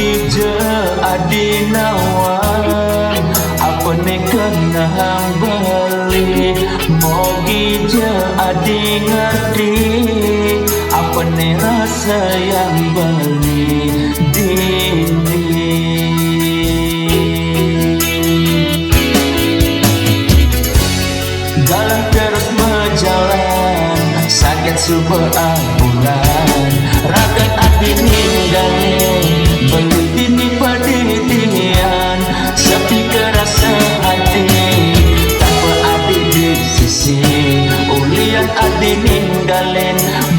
Je adi nawang Apa ne kenang beli? Mogi je adi ngerti Apa ne rasa yang beli Dini Galang terus berjalan Sakit sebuah bulan Ragat hati ninggalin Anh đi mình đã lên.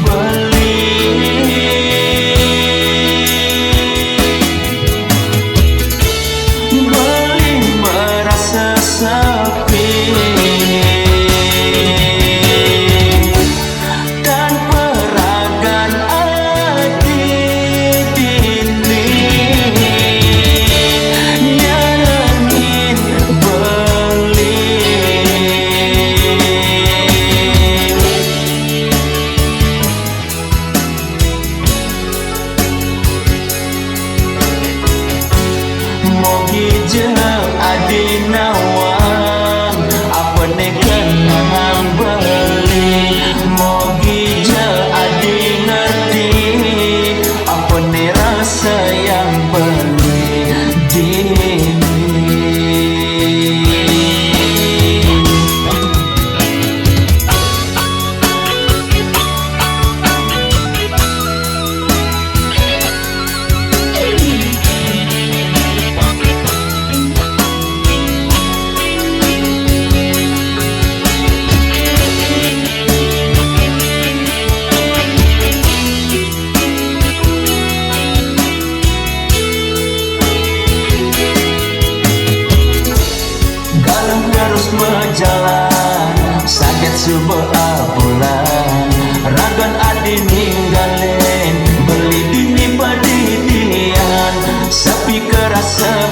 Dini Sakit sebuah bulan. Ragan adi ninggalin Beli dini paditian Sepi kerasa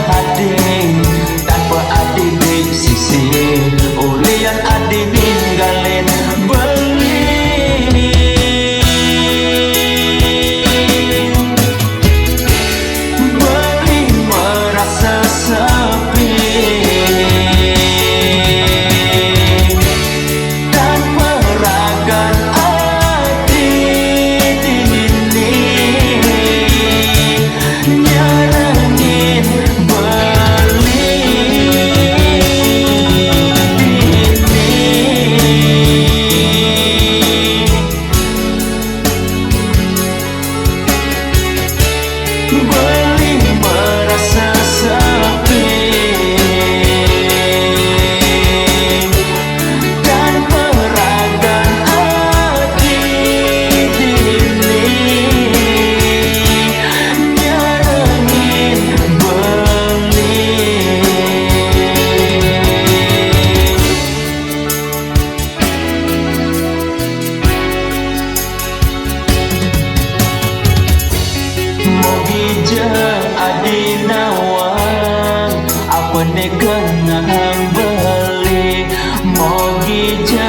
Mogi je adi nawang Apa ne kenang beli Mogi je adi